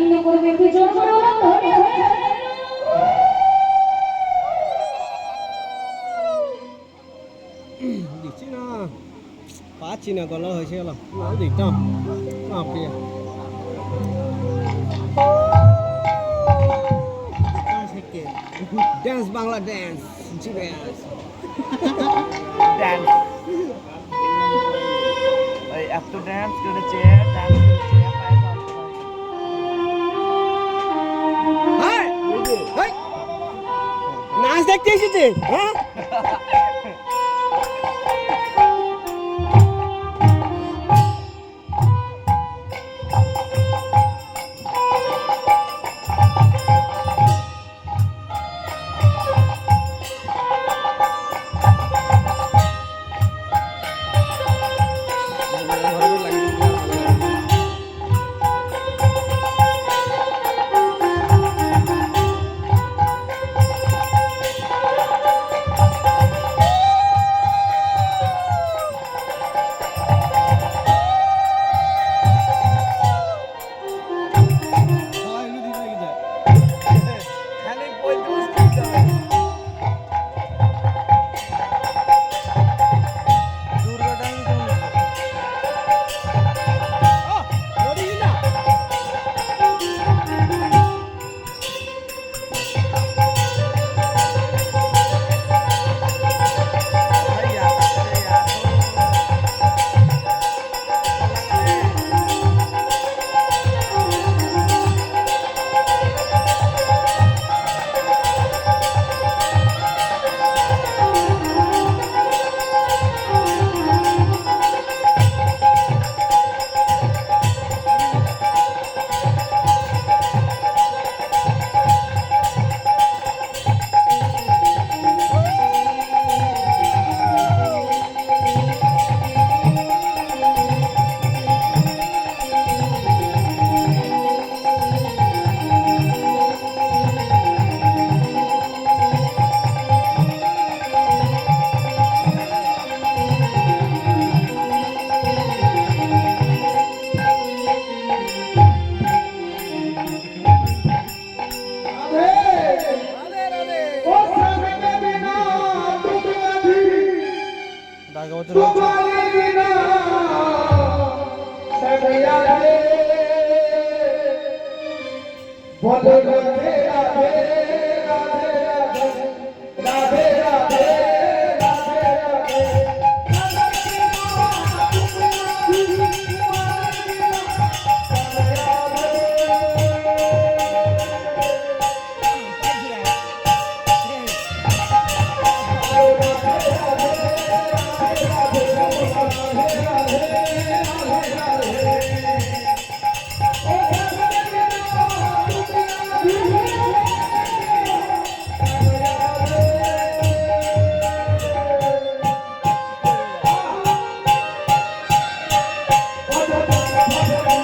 আনন্দ করবে দেখছি না। পাচ্ছি না গলা হয়েছে গেল। দেখতাম। আপনি ড্যান্স বাংলা ড্যান্স ড্যান্স এত ড্যান্স করেছে ড্যান্স দেখতে এসেছিস হ্যাঁ?